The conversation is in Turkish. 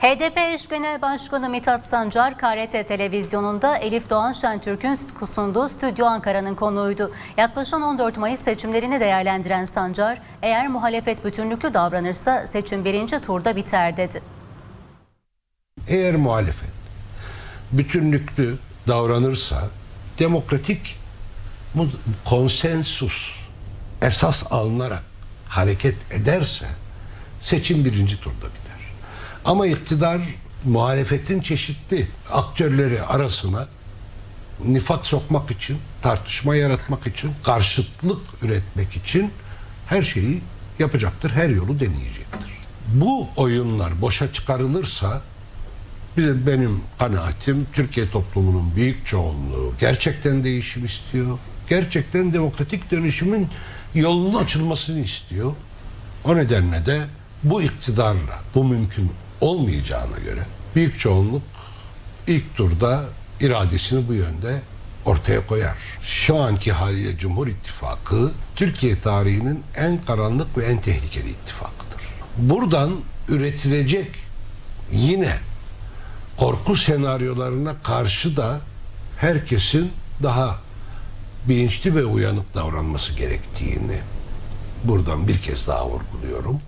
HDP eş genel başkanı Mithat Sancar, KRT televizyonunda Elif Doğan Şentürk'ün sunduğu Stüdyo Ankara'nın konuğuydu. Yaklaşan 14 Mayıs seçimlerini değerlendiren Sancar, eğer muhalefet bütünlüklü davranırsa seçim birinci turda biter dedi. Eğer muhalefet bütünlüklü davranırsa demokratik konsensus esas alınarak hareket ederse seçim birinci turda biter. Ama iktidar muhalefetin çeşitli aktörleri arasına nifak sokmak için, tartışma yaratmak için, karşıtlık üretmek için her şeyi yapacaktır, her yolu deneyecektir. Bu oyunlar boşa çıkarılırsa bir benim kanaatim Türkiye toplumunun büyük çoğunluğu gerçekten değişim istiyor. Gerçekten demokratik dönüşümün yolunun açılmasını istiyor. O nedenle de bu iktidarla bu mümkün olmayacağına göre büyük çoğunluk ilk turda iradesini bu yönde ortaya koyar. Şu anki haliyle Cumhur İttifakı Türkiye tarihinin en karanlık ve en tehlikeli ittifakıdır. Buradan üretilecek yine korku senaryolarına karşı da herkesin daha bilinçli ve uyanık davranması gerektiğini buradan bir kez daha vurguluyorum.